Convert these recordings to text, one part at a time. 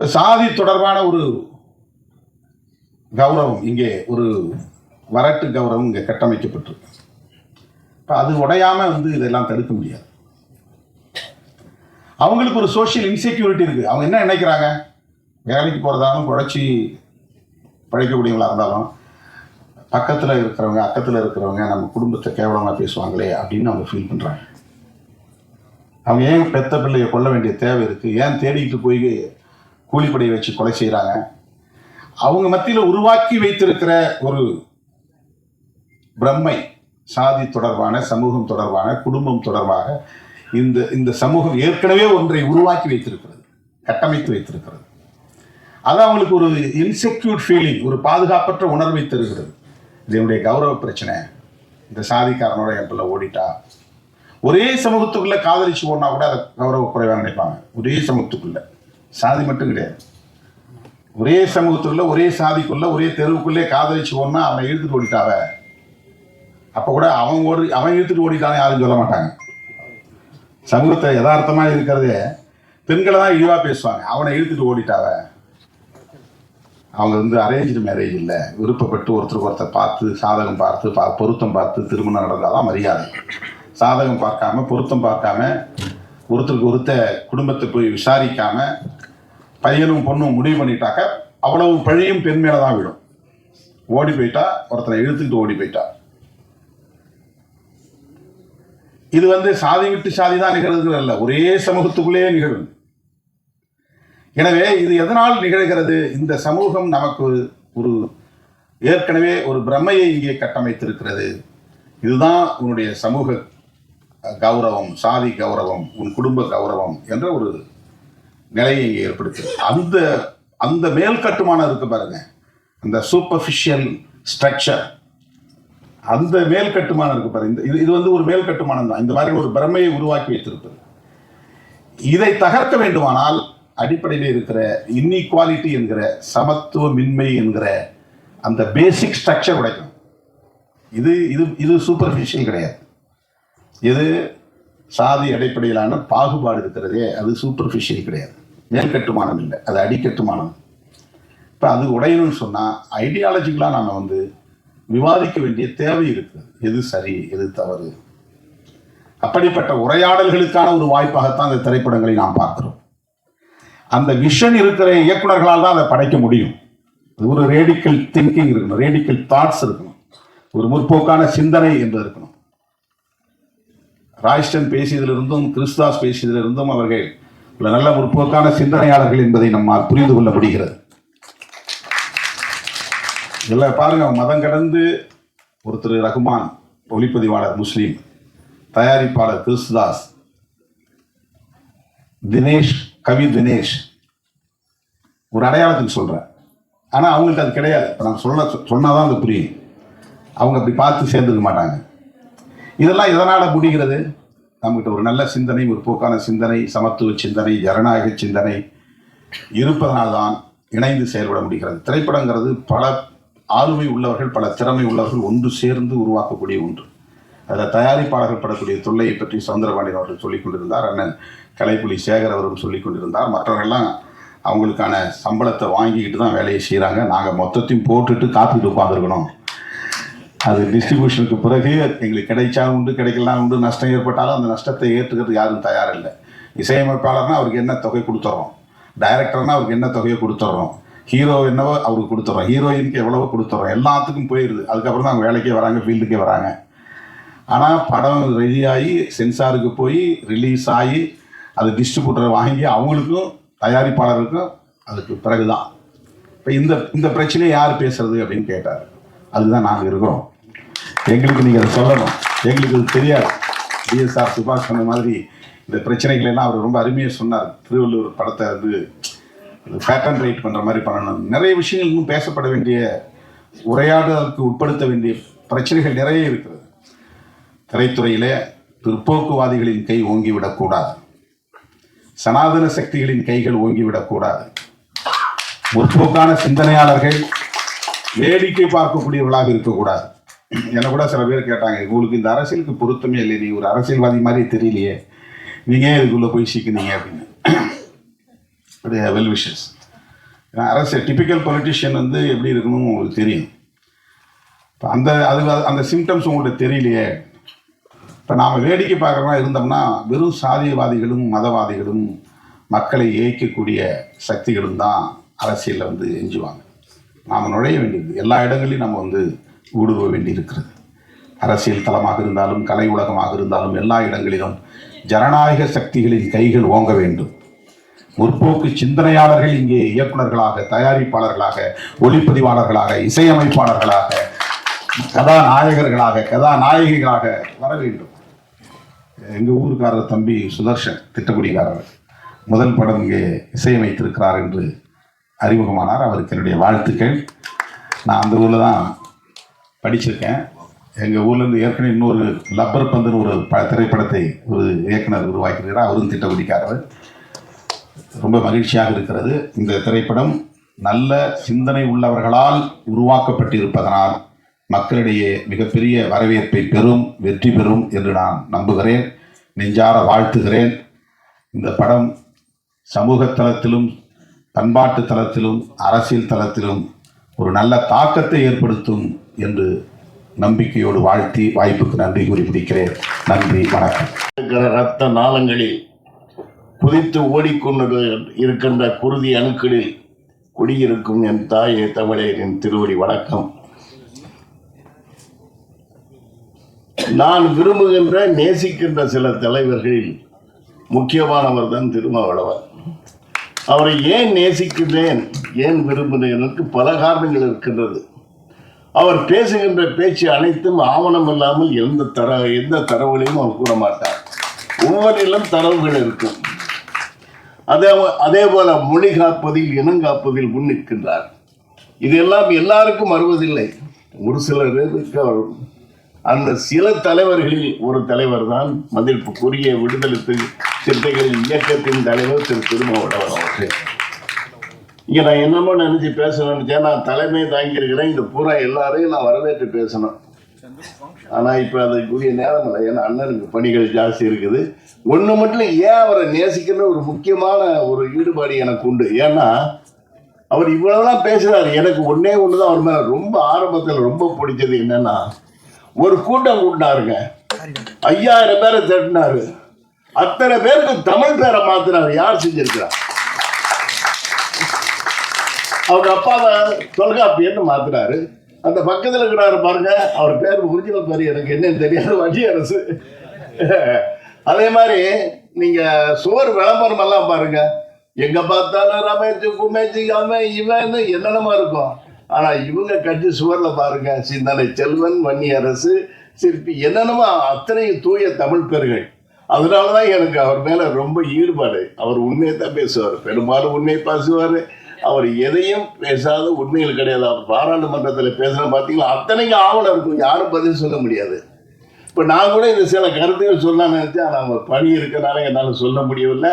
சாதி தொடர்பான ஒரு கௌரவம் இங்கே ஒரு வரட்டு கௌரவம் இங்கே கட்டமைக்கப்பட்டிருக்கு. இப்போ அது உடையாமல் வந்து இதெல்லாம் தடுக்க முடியாது. அவங்களுக்கு ஒரு சோஷியல் இன்செக்யூரிட்டி இருக்குது அவங்க என்ன நினைக்கிறாங்க? வேலைக்கு போகிறதாலும் குழைச்சி பழைக்கக்கூடியவங்களாக இருந்தாலும் பக்கத்தில் இருக்கிறவங்க அக்கத்தில் இருக்கிறவங்க நம்ம குடும்பத்தை கேவலமாக பேசுவாங்களே அப்படின்னு அவங்க ஃபீல் பண்ணுறாங்க அவங்க ஏன் பெத்த பிள்ளையை கொல்ல வேண்டிய தேவை இருக்குது ஏன் தேடிக்கிட்டு போய் கூலிப்படையை வச்சு கொலை செய்கிறாங்க அவங்க மத்தியில் உருவாக்கி வைத்திருக்கிற ஒரு பிரம்மை சாதி தொடர்பான சமூகம் தொடர்பான குடும்பம் தொடர்பாக இந்த இந்த சமூகம் ஏற்கனவே ஒன்றை உருவாக்கி வைத்திருக்கிறது கட்டமைத்து வைத்திருக்கிறது. அது அவங்களுக்கு ஒரு இன்செக்யூர் ஃபீலிங் ஒரு பாதுகாப்பற்ற உணர்வை தருகிறது. இது என்னுடைய கௌரவ பிரச்சனை. இந்த சாதிக்காரனோட என் பிள்ளை ஓடிட்டா. ஒரே சமூகத்துக்குள்ளே காதலிச்சு போனா கூட அதை கௌரவ குறைவாக நினைப்பாங்க. ஒரே சமூகத்துக்குள்ளே. சாதி மட்டும் கிடையாது. ஒரே சமூகத்துக்குள்ள ஒரே சாதிக்குள்ள ஒரே தெருவுக்குள்ளே காதலிச்சு போனா அவனை இழுத்துட்டு ஓடிட்டாவ? அப்போ கூட அவன் ஓடி அவன் இழுத்துட்டு ஓடிட்டானே யாரும் சொல்ல மாட்டாங்க. சமூகத்தை யதார்த்தமாக இருக்கிறதே பெண்களை தான் இழிவாக பேசுவாங்க. அவனை இழுத்துட்டு ஓடிட்டாவ? அவங்க வந்து அரேஞ்சு மேரேஜ் இல்லை. விருப்பப்பட்டு ஒருத்தருக்கு ஒருத்தர் பார்த்து சாதகம் பார்த்து பா பொருத்தம் பார்த்து திருமணம் நடந்தாதான் மரியாதை. சாதகம் பார்க்காம பொருத்தம் பார்க்காம ஒருத்தருக்கு ஒருத்த குடும்பத்தை போய் விசாரிக்காம பையனும் பொண்ணும் முடிவு பண்ணிட்டாக்க அவ்வளவு பழியும் பெண் மேலே தான் விடும் ஓடி போயிட்டா ஒருத்தனை இழுத்துக்கிட்டு ஓடி போயிட்டா. இது வந்து சாதி விட்டு சாதி தான் நிகழ்கிறது அல்ல. ஒரே சமூகத்துக்குள்ளேயே நிகழும். எனவே இது எதனால் நிகழ்கிறது? இந்த சமூகம் நமக்கு ஒரு- ஏற்கனவே ஒரு பிரமையை இங்கே கட்டமைத்திருக்கிறது. இதுதான் உன்னுடைய சமூக கௌரவம் சாதி கௌரவம் உன் குடும்ப கௌரவம் என்ற ஒரு நிலையை ஏற்படுத்துது. அந்த அந்த மேல் கட்டுமானம் இருக்கு பாருங்க. அந்த சூப்பர்ஃபிஷியல் ஸ்ட்ரக்சர் அந்த மேல் கட்டுமானம் இருக்கு பாருங்க. இந்த- இது இது வந்து ஒரு மேல் கட்டுமானம் தான். இந்த மாதிரி ஒரு பிரமையை உருவாக்கி வைத்திருப்பது. இதை தகர்க்க வேண்டுமானால் அடிப்படையில் இருக்கிற இன்இக்வாலிட்டி என்கிற சமத்துவமின்மை என்கிற அந்த பேசிக் ஸ்ட்ரக்சர் உடைக்கும். இது இது இது சூப்பர்ஃபிஷியல் கிடையாது. இது சாதி அடிப்படையிலான பாகுபாடு இருக்கிறதே அது சூப்பர்ஃபிஷியல் கிடையாது. மேல் கட்டுமானம் இல்லை அது அடிக்கட்டுமானம் இப்போ அது உடையணும்னு சொன்னால் ஐடியாலஜிக்கலாக நாம் வந்து விவாதிக்க வேண்டிய தேவை இருக்குது எது சரி எது தவறு. அப்படிப்பட்ட உரையாடல்களுக்கான ஒரு வாய்ப்பாகத்தான் அந்த திரைப்படங்களை நாம் பார்க்கிறோம். அந்த விஷன் இருக்கிற இயக்குனர்களால் தான் அதை படைக்க முடியும். அது ஒரு ரேடிக்கல் திங்கிங் இருக்கணும் ரேடிக்கல் தாட்ஸ் இருக்கணும். ஒரு முற்போக்கான சிந்தனை என்று இருக்கணும். ராய்ஸ்டன் பேசியதிலிருந்தும் கிறிஸ்தாஸ் பேசியதிலிருந்தும் அவர்கள் நல்ல முற்போக்கான சிந்தனையாளர்கள் என்பதை நம்மால் புரிந்து கொள்ள முடிகிறது இதில் பாருங்க மதம் கடந்து ஒருத்தர் ரகுமான் ஒளிப்பதிவாளர் முஸ்லீம் தயாரிப்பாளர் கிறிஸ்தாஸ் தினேஷ் கவி தினேஷ் ஒரு அடையாளத்துக்கு சொல்கிறேன் ஆனால் அவங்களுக்கு அது கிடையாது. இப்போ நான் சொல்ல சொன்னால் அது புரியும். அவங்க அப்படி பார்த்து சேர்ந்துக்க மாட்டாங்க. இதெல்லாம் எதனால் முடிகிறது? நம்மகிட்ட ஒரு நல்ல சிந்தனை முற்போக்கான சிந்தனை சமத்துவ சிந்தனை ஜனநாயக சிந்தனை இருப்பதனால்தான் இணைந்து செயல்பட முடிகிறது. திரைப்படங்கிறது பல ஆளுமை உள்ளவர்கள் பல திறமை உள்ளவர்கள் ஒன்று சேர்ந்து உருவாக்கக்கூடிய ஒன்று. அதில் தயாரிப்பாளர்கள் படக்கூடிய தொல்லையை பற்றி சவுந்தரபாண்டியன் அவர்கள் சொல்லிக் கொண்டிருந்தார் அண்ணன் கலைப்புலி சேகர் அவரும் சொல்லிக் கொண்டிருந்தார். மற்றவர்கள்லாம் அவங்களுக்கான சம்பளத்தை வாங்கிக்கிட்டு தான் வேலையை செய்கிறாங்க நாங்கள் மொத்தத்தையும் போட்டுட்டு காத்துட்டு உட்காந்துருக்கணும் அது டிஸ்ட்ரிபியூஷனுக்கு பிறகு எங்களுக்கு கிடைச்சாலும் உண்டு கிடைக்கலாம் உண்டு நஷ்டம் ஏற்பட்டாலும் அந்த நஷ்டத்தை ஏற்றுக்கிறதுக்கு யாரும் தயாரில்லை. இசையமைப்பாளர்னா அவருக்கு என்ன தொகை கொடுத்துட்றோம் டைரக்டர்னா அவருக்கு என்ன தொகையை கொடுத்துட்றோம் ஹீரோ என்னவோ அவருக்கு கொடுத்துட்றோம் ஹீரோயினுக்கு எவ்வளவோ கொடுத்துட்றோம் எல்லாத்துக்கும் போயிடுது அதுக்கப்புறம் தான் அவங்க வேலைக்கே வராங்க ஃபீல்டுக்கே வராங்க. ஆனால் படம் ரெடியாகி சென்சாருக்கு போய் ரிலீஸ் ஆகி அது டிஸ்ட்ரிபியூட்டரை வாங்கி அவங்களுக்கும் தயாரிப்பாளருக்கும் அதுக்கு பிறகு தான் இப்போ இந்த இந்த பிரச்சனையை யார் பேசுறது அப்படின்னு கேட்டார். அதுதான் நாங்கள் இருக்கிறோம். எங்களுக்கு நீங்கள் அதை சொல்லணும். எங்களுக்கு அது தெரியாது. டிஎஸ்ஆர் சுபாஷ் சொன்ன மாதிரி இந்த பிரச்சனைகள் எல்லாம் அவர் ரொம்ப அருமையாக சொன்னார். திருவள்ளூர் படத்தை வந்து பேட்டர்ன் ரைட் பண்ணுற மாதிரி பண்ணணும். நிறைய விஷயங்கள் இன்னும் பேசப்பட வேண்டிய உரையாடலுக்கு உட்படுத்த வேண்டிய பிரச்சனைகள் நிறைய இருக்கிறது. திரைத்துறையிலே பிற்போக்குவாதிகளின் கை ஓங்கிவிடக்கூடாது சனாதன சக்திகளின் கைகள் ஓங்கிவிடக்கூடாது முற்போக்கான சிந்தனையாளர்கள் வேடிக்கை பார்க்கக்கூடியவர்களாக இருக்கக்கூடாது என்னை கூட சில பேர் கேட்டாங்க உங்களுக்கு இந்த அரசியலுக்கு பொருத்தமே இல்லை நீ ஒரு அரசியல்வாதி மாதிரி தெரியலையே. நீங்க ஏன் இதுக்குள்ளே போய் சிக்கினீங்க? அப்படின்னு. வெல் விஷஸ் ஏன்னா அரசியல் டிபிக்கல் பொலிட்டிஷியன் வந்து எப்படி இருக்கணும் உங்களுக்கு தெரியும். இப்போ அந்த அது அந்த சிம்டம்ஸ் உங்களுக்கு தெரியலையே. இப்போ நாம் வேடிக்கை பார்க்குறவங்க இருந்தோம்னா வெறும் சாதியவாதிகளும் மதவாதிகளும் மக்களை ஏய்க்கக்கூடிய சக்திகளும் தான் அரசியலில் வந்து எஞ்சுவாங்க. நாம் நுழைய வேண்டியது. எல்லா இடங்களையும் நம்ம வந்து ஊடுருவ வேண்டியிருக்கிறது. அரசியல் தளமாக இருந்தாலும் கலை உலகமாக இருந்தாலும் எல்லா இடங்களிலும் ஜனநாயக சக்திகளின் கைகள் ஓங்க வேண்டும். முற்போக்கு சிந்தனையாளர்கள் இங்கே இயக்குனர்களாக தயாரிப்பாளர்களாக ஒளிப்பதிவாளர்களாக இசையமைப்பாளர்களாக கதாநாயகர்களாக கதாநாயகிகளாக வர வேண்டும். எங்கள் ஊருக்காரர் தம்பி சுதர்ஷன் திட்டக்குடிக்காரர். முதல் படம் இங்கே இசையமைத்திருக்கிறார் என்று அறிமுகமானார். அவருக்கு என்னுடைய வாழ்த்துக்கள். நான் அந்த ஊரில் தான் படிச்சிருக்கேன். எங்கள் ஊர்லேருந்து ஏற்கனவே இன்னொரு லப்பர் பந்துன்னு ஒரு ப திரைப்படத்தை ஒரு இயக்குனர் உருவாக்கிறார் அவரும் திட்டக்குடிக்காரர் ரொம்ப மகிழ்ச்சியாக இருக்கிறது. இந்த திரைப்படம் நல்ல சிந்தனை உள்ளவர்களால் உருவாக்கப்பட்டிருப்பதனால் மக்களிடையே மிகப்பெரிய வரவேற்பை பெறும் வெற்றி பெறும் என்று நான் நம்புகிறேன். நெஞ்சார வாழ்த்துகிறேன். இந்த படம் சமூக தளத்திலும் பண்பாட்டு தளத்திலும் அரசியல் தளத்திலும் ஒரு நல்ல தாக்கத்தை ஏற்படுத்தும் என்று நம்பிக்கையோடு வாழ்த்தி வாய்ப்புக்கு நன்றி கூறி முடிக்கிறேன். நன்றி வணக்கம். இருக்கிற ரத்த நாளங்களில் குதித்து ஓடிக்கொண்டு இருக்கின்ற குருதி அணுக்களில் குடியிருக்கும் என் தாயே தமிழே என் திருவடி வணக்கம். நான் விரும்புகின்ற நேசிக்கின்ற சில தலைவர்களில் முக்கியமானவர் தான் திருமாவளவர் அவரை ஏன் நேசிக்கின்றேன் ஏன் விரும்புகிறேனுக்கு பல காரணங்கள் இருக்கின்றது. அவர் பேசுகின்ற பேச்சு அனைத்தும் ஆவணம் இல்லாமல் எந்த தர எந்த தரவுகளையும் அவர் கூற மாட்டார் ஒவ்வொன்றிலும் தரவுகள் இருக்கும். அதே அதே போல மொழி காப்பதில் இனங்காப்பதில் முன் நிற்கின்றார். இதெல்லாம் எல்லாருக்கும் வருவதில்லை. ஒரு சிலருக்கு அவர் அந்த சில தலைவர்களில் ஒரு தலைவர் தான் மதிப்புக்குரிய விடுதலை சி- சிறுத்தைகளின் இயக்கத்தின் தலைவர் திரு திருமாவளவன் அவர்கள். இங்க நான் என்னமோ நினைச்சு பேச நான் தலைமை தாங்கி இருக்கிறேன் இந்த பூரா எல்லாரையும் நான் வரவேற்று பேசணும். ஆனா இப்ப அதுக்குரிய நேரம் இல்லை. ஏன்னா அண்ணனுக்கு பணிகள் ஜாஸ்தி இருக்குது. ஒண்ணு மட்டும் ஏன் அவரை நேசிக்கிற ஒரு முக்கியமான ஒரு ஈடுபாடு எனக்கு உண்டு. ஏன்னா அவர் இவ்வளவுதான் பேசுறாரு. எனக்கு ஒன்னே ஒண்ணுதான். அவர் மேல ரொம்ப ஆரம்பத்துல ரொம்ப பிடிச்சது என்னன்னா ஒரு கூட்டம் கூட்டினாருங்க. ஐயாயிரம் பேரை திரட்டினாரு அத்தனை பேருக்கு தமிழ் பேரை மாத்தினாரு. யார் செஞ்சிருக்கிறார்? அவங்க அப்பாவை தொல்காப்பியன்னு மாத்துறாரு அந்த பக்கத்தில் இருக்கிறாரு பாருங்க அவர் பேர் ஒரிஜினல் பேர் எனக்கு என்னன்னு தெரியாது வண்டி அரசு. அதே மாதிரி நீங்க சுவர் விளம்பரம் எல்லாம் பாருங்க. எங்க பார்த்தாலும் ரமேஜி குமேஜி அவன் இவன் என்னென்னமா இருக்கும். ஆனா இவங்க கட்சி சுவர்ல பாருங்க சிந்தனை செல்வன் வன்னி அரசு சிற்பி என்னென்னமோ அத்தனையும் தூய தமிழ் பெருகள். அதனாலதான் எனக்கு அவர் மேல ரொம்ப ஈடுபாடு. அவர் உண்மையை தான் பேசுவார். பெரும்பாலும் உண்மையை பேசுவார். அவர் எதையும் பேசாத உண்மைகள் கிடையாது. அவர் பாராளுமன்றத்தில் பேசுகிற பார்த்தீங்களா? அத்தனைக்கும் ஆவணம் இருக்கும். யாரும் பதில் சொல்ல முடியாது. இப்போ நான் கூட இந்த சில கருத்துகள் சொல்லலாம்னு நினச்சேன். ஆனால் அவங்க பணி இருக்கனால என்னால் சொல்ல முடியவில்லை.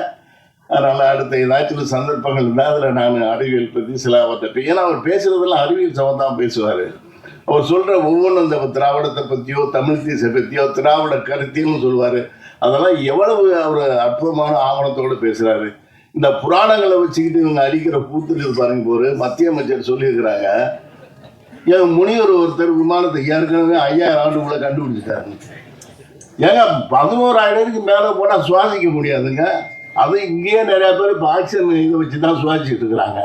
அதனால் அடுத்த ஏதாச்சும் சந்தர்ப்பங்கள் இருந்தால் அதில் நான் அறிவியல் பற்றி சில அவர்கிட்ட ஏன்னா அவர் பேசுகிறதெல்லாம் அறிவியல் சம்மந்தம் பேசுவார். அவர் சொல்கிற ஒவ்வொன்றும் இந்த திராவிடத்தை பற்றியோ தமிழ் தேச பற்றியோ திராவிட கருத்தியல்னு சொல்லுவார். அதெல்லாம் எவ்வளவு அவர் அற்புதமான ஆவணத்தோடு பேசுகிறாரு இந்த புராணங்களை வச்சுக்கிட்டு இவங்க அடிக்கிற கூத்துட்டு பாருங்க போரு மத்திய அமைச்சர் சொல்லியிருக்கிறாங்க. என் முனிவர் ஒருத்தர் விமானத்தை ஏற்கனவே ஐயாயிரம் ஆண்டுக்குள்ள கண்டுபிடிச்சிட்டாரு. ஏங்க பதினோராயிரத்துக்கு மேலே போனால் சுவாசிக்க முடியாதுங்க. அது இங்கேயே நிறையா பேர் இப்போ ஆக்சிஜன் இதை வச்சு தான் சுவாசிச்சுட்டு இருக்கிறாங்க.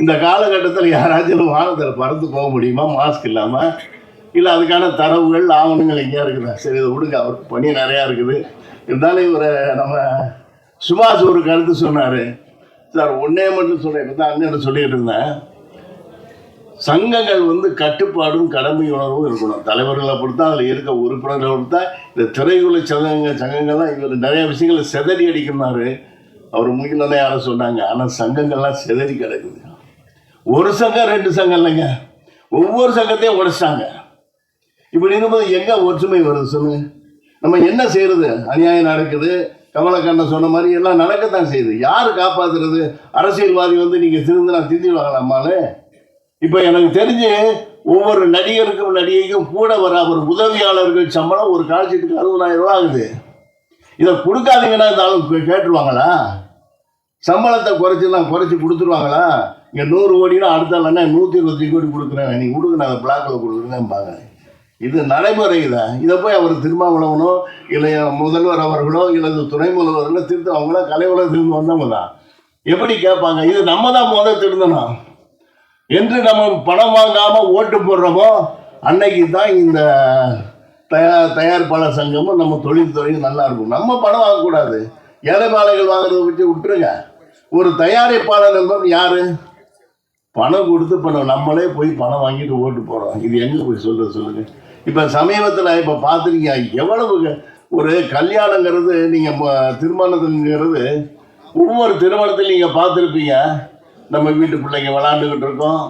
இந்த காலகட்டத்தில் யாராச்சும் வானத்தில் பறந்து போக முடியுமா? மாஸ்க் இல்லாமல் இல்லை அதுக்கான தரவுகள் ஆவணங்கள் எங்கேயா இருக்குதா? சரி இதை விடுங்க அவருக்கு பணி நிறையா இருக்குது. இருந்தாலும் இவரை நம்ம சுபாஷ் ஒரு கருத்து சொன்னார். சார் ஒன்னே மட்டும் சொல்கிறேன் தான் அண்ணன் சொல்லிட்டு இருந்தேன். சங்கங்கள் வந்து கட்டுப்பாடும் கடமை உணர்வும் இருக்கணும். தலைவர்களை பொறுத்தா அதில் இருக்க உறுப்பினர்களை பொறுத்தா இந்த திரையுள்ள சங்கங்கள் சங்கங்கள்லாம் இவர் நிறைய விஷயங்களை செதறி அடிக்கிறாரு அவர் முக்கிய யாரும் சொன்னாங்க. ஆனால் சங்கங்கள்லாம் செதறி கிடக்குது. ஒரு சங்கம் ரெண்டு சங்கம் இல்லைங்க. ஒவ்வொரு சங்கத்தையும் உடைச்சிட்டாங்க. இப்படி இருக்கும்போது எங்கே ஒற்றுமை வருது சொல்லுங்க. நம்ம என்ன செய்யறது? அநியாயம் நடக்குது. கமலக்கண்ணன் சொன்ன மாதிரி எல்லாம் நடக்கத்தான் செய்யுது. யார் காப்பாற்றுறது அரசியல்வாதி வந்து நீங்கள் திருந்தினா திருந்திடுவாங்களாம்மான்னு இப்போ எனக்கு தெரிஞ்சு ஒவ்வொரு நடிகருக்கும் நடிகைக்கும் கூட வர ஒரு உதவியாளர்கள் சம்பளம் ஒரு கால்ஷீட்டுக்கு அறுபதாயிரம் ரூபா ஆகுது. இதை கொடுக்காதீங்கன்னா இந்த ஆளு கேட்டுருவாங்களா? சம்பளத்தை குறைச்சிலாம் குறைச்சி கொடுத்துருவாங்களா? இங்கே நூறு கோடினா அடுத்த இல்லைன்னா நூற்றி இருபத்தி கோடி கொடுக்குறேன். நீ கொடுக்குறேன் அதை பிளாக்கில் கொடுக்குறேன்னு கொடுக்குறேன்பாங்க இது நடைமுறையில் இதை போய் அவர் திருமாவளவனோ இல்லை முதல்வர் அவர்களோ இல்லை துணை முதல்வர்களோ திருத்த அவங்களாம் கலை உலகத்திலிருந்து வந்தவங்க தான். எப்படி கேட்பாங்க? இது நம்ம தான் முதல் திருந்தணும் என்று நம்ம பணம் வாங்காமல் ஓட்டு போடுறோமோ அன்னைக்கு தான் இந்த தயார் தயாரிப்பாளர் சங்கமும் நம்ம தொழில்துறையும் நல்லா இருக்கும். நம்ம பணம் வாங்கக்கூடாது. ஏழைப்பாளைகள் வாங்குறத வச்சு விட்டுருங்க. ஒரு தயாரிப்பாளர் என்பது யாரு? பணம் கொடுத்து இப்போ நம்மளே போய் பணம் வாங்கிட்டு ஓட்டு போகிறோம் இது எங்கே போய் சொல்கிற சொல்லுங்கள் இப்போ சமீபத்தில் இப்போ பார்த்துருக்கீங்க எவ்வளவு ஒரு கல்யாணங்கிறது நீங்கள் திருமணத்துங்கிறது ஒவ்வொரு திருமணத்தில் நீங்கள் பார்த்துருப்பீங்க. நம்ம வீட்டு பிள்ளைங்க விளாண்டுக்கிட்டு இருக்கோம்.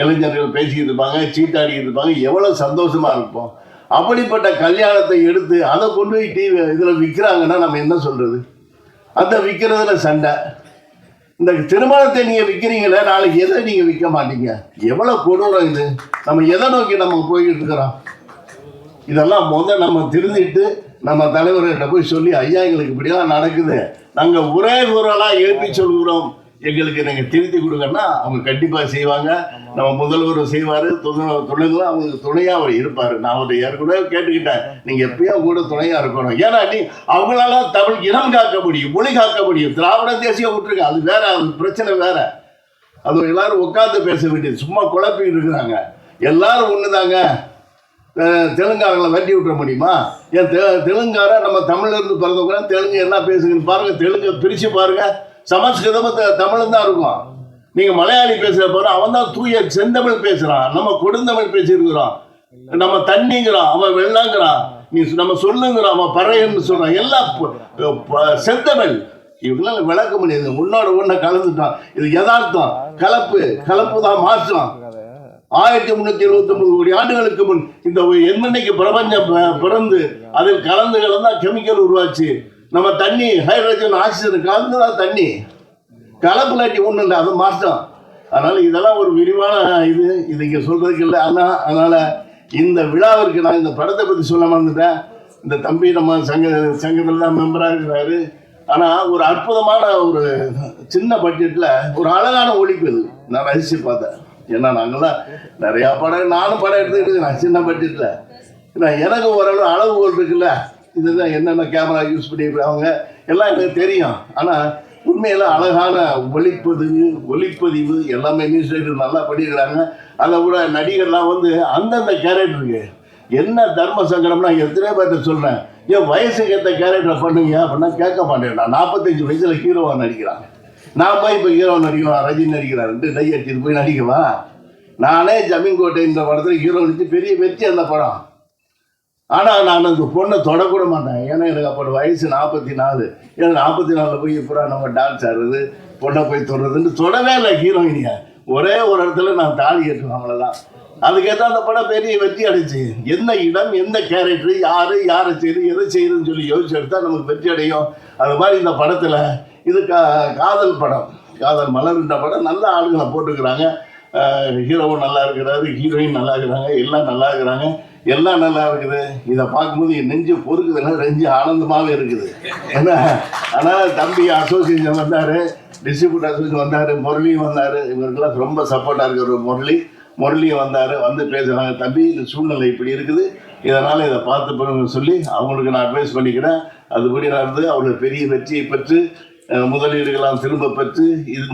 இளைஞர்கள் பேசிக்கிட்டு இருப்பாங்க சீட்டாடிக்கிட்டு இருப்பாங்க. எவ்வளோ சந்தோஷமாக இருப்போம். அப்படிப்பட்ட கல்யாணத்தை எடுத்து அதை கொண்டு போய் டிவி இதில் விற்கிறாங்கன்னா நம்ம என்ன சொல்கிறது அந்த விற்கிறதுல சண்டை. இந்த திருமணத்தை நீங்க விற்கிறீங்களே நாளைக்கு எதை நீங்கள் விற்க மாட்டீங்க? எவ்வளோ கொடூரம் இது? நம்ம எதை நோக்கி நம்ம போய்கிட்டு இருக்கிறோம்? இதெல்லாம் முதல் நம்ம திருந்திட்டு நம்ம தலைவர்கிட்ட போய் சொல்லி ஐயா எங்களுக்கு இப்படிலாம் நடக்குது. நாங்கள் ஒரே குரலாக எழுப்பி சொல்கிறோம் எங்களுக்கு நீங்கள் திருத்தி கொடுங்கன்னா அவங்க கண்டிப்பாக செய்வாங்க. நம்ம முதல்வர் செய்வார் துணைகளும் அவங்களுக்கு துணையாக அவர் இருப்பார். நான் அவர்கிட்ட ஏற்கனவே கேட்டுக்கிட்டேன். நீங்கள் எப்பயும் கூட துணையாக இருக்கணும். ஏன்னா நீ அவங்களால தமிழ் இனம் காக்க முடியும் மொழி காக்க முடியும் திராவிட தேசியம் விட்டுருங்க அது வேற அது பிரச்சனை வேற. அது எல்லாரும் உட்காந்து பேச வேண்டியது. சும்மா குழப்பிட்டு இருக்கிறாங்க. எல்லாரும் ஒண்ணுதாங்க. தாங்க தெலுங்காரங்களை வெட்டி விட்டுற முடியுமா? ஏன் தெ தெலுங்கார நம்ம தமிழ்ல இருந்து பிறந்தவங்க தெலுங்கு என்ன பேசுங்கன்னு பாருங்க. தெலுங்கை பிரிச்சு பாருங்க. சமஸ்கிருதம் த- தமிழும் தான் இருக்கும். நீங்க மலையாளி பேசுற போற அவன் தான் தூய செந்தமிழ் பேசுறான். நம்ம கொடுந்தமிழ் பேசியிருக்கிறோம் நம்ம தண்ணிங்கிறான் அவன் வெள்ளாங்கிறான். நீ நம்ம சொல்லுங்கிறான் அவன் பறையன்னு சொல்றான். எல்லாம் ப- செந்தமிழ். இவங்களால விளக்க முடியாது. உன்னோட ஒன்றை கலந்துட்டான். இது யதார்த்தம். கலப்பு கலப்பு தான் மாற்றம். ஆயிரத்தி முன்னூத்தி எழுபத்தி ஒன்பது கோடி ஆண்டுகளுக்கு முன் இந்த எண்ணெய்க்கு பிரபஞ்சம் பிறந்து அதில் கலந்து கலந்தா கெமிக்கல் உருவாச்சு. நம்ம தண்ணி ஹைட்ரஜன் ஆக்சிஜன் கலந்து தான் தண்ணி கலப்புலாட்டி ஒன்றும் இல்லை அது மாற்றம். அதனால் இதெல்லாம் ஒரு விரிவான இது. இது இங்க சொல்கிறதுக்கு இல்லை. ஆனால் அதனால் இந்த விழாவிற்கு நான் இந்த படத்தை பற்றி சொல்ல மறந்துட்டேன் இந்த தம்பி நம்ம சங்க சங்கத்தில் தான் மெம்பராக இருக்கிறாரு. ஆனால் ஒரு அற்புதமான ஒரு சின்ன பட்ஜெட்டில் ஒரு அழகான ஒழிப்பு இது. நான் ரசித்து பார்த்தேன். ஏன்னா நாங்கெல்லாம் நிறையா படம் நானும் படம் எடுத்துக்கிட்டு நான் சின்ன பட்ஜெட்டில் ஏன்னா எனக்கு ஓரளவு அளவுகோல் இருக்குல்ல. இதுதான் என்னென்ன கேமரா யூஸ் பண்ணியிருக்காங்க எல்லாம் எனக்கு தெரியும். ஆனால் உண்மையில் அழகான ஒளிப்பதிவு ஒளிப்பதிவு எல்லாமே நியூஸ் ரைட்டர் நல்லா பண்ணியிருக்கிறாங்க அதை விட நடிகர்லாம் வந்து அந்தந்த கேரக்டருக்கு என்ன தர்ம சங்கடம்னா எத்தனை பேர்ட்ட சொல்கிறேன் என் வயசுக்கு ஏற்ற கேரக்டர் பண்ணுங்க அப்படின்னா கேட்க மாட்டேன். நான் நாற்பத்தஞ்சு வயசில் ஹீரோவாக நடிக்கிறான். நான் போய் இப்போ ஹீரோ நடிக்கலாம் ரஜினி நடிக்கிறாருன்ட்டு டை அடிச்சுட்டு போய் நடிக்கவா? நானே ஜமீன் கோட்டை இந்த படத்தில் ஹீரோ நடிச்சு பெரிய வெற்றி அந்த படம். ஆனால் நான் அந்த பொண்ணை தொடக்கூட மாட்டேன். ஏன்னா எனக்கு அப்போ வயசு நாற்பத்தி நாலு ஏன்னா நாற்பத்தி நாலில் போய் இப்போ நம்ம டான்ஸ் ஆடுறது பொண்ணை போய் தொடுறதுன்னு தொடவே இல்லை ஹீரோயினியை. ஒரே ஒரு இடத்துல நான் தாலி கட்டுவேன் அவ்வளோதான் அதுக்கேற்ற அந்த படம் பெரிய வெற்றி அடைச்சு என்ன இடம் எந்த கேரக்டர் யார் யாரை செய்யுது எதை செய்யுதுன்னு சொல்லி யோசிச்சு எடுத்தால் நமக்கு வெற்றி அடையும். அது மாதிரி இந்த படத்தில் இது கா காதல் படம். காதல் மலர்ன்ற படம் நல்ல ஆளுங்களை போட்டுக்கிறாங்க. ஹீரோவும் நல்லா இருக்கிறாரு ஹீரோயின் நல்லா இருக்கிறாங்க எல்லாம் நல்லா இருக்கிறாங்க. எல்லாம் நல்லா இருக்குது. இதை பார்க்கும்போது என் நெஞ்சு பொறுக்குதுன்னா நெஞ்சு ஆனந்தமாகவே இருக்குது. ஏன்னா ஆனால் தம்பி அசோசியேஷன் வந்தார் டிஸ்ட்ரிபியூட் அசோசியேஷன் வந்தார் முரளியும் வந்தார். இவருக்கெல்லாம் ரொம்ப சப்போர்ட்டாக இருக்கிற முரளி. முரளியும் வந்தார் வந்து பேசுகிறாங்க தம்பி இந்த சூழ்நிலை இப்படி இருக்குது. இதனால் இதை பார்த்து பண்ணுங்க சொல்லி அவங்களுக்கு நான் அட்வைஸ் பண்ணிக்கிறேன். அதுபடி நடந்து அவர்கள் பெரிய வெற்றியை பெற்று முதலீடுகளாம் திரும்ப பெற்று இது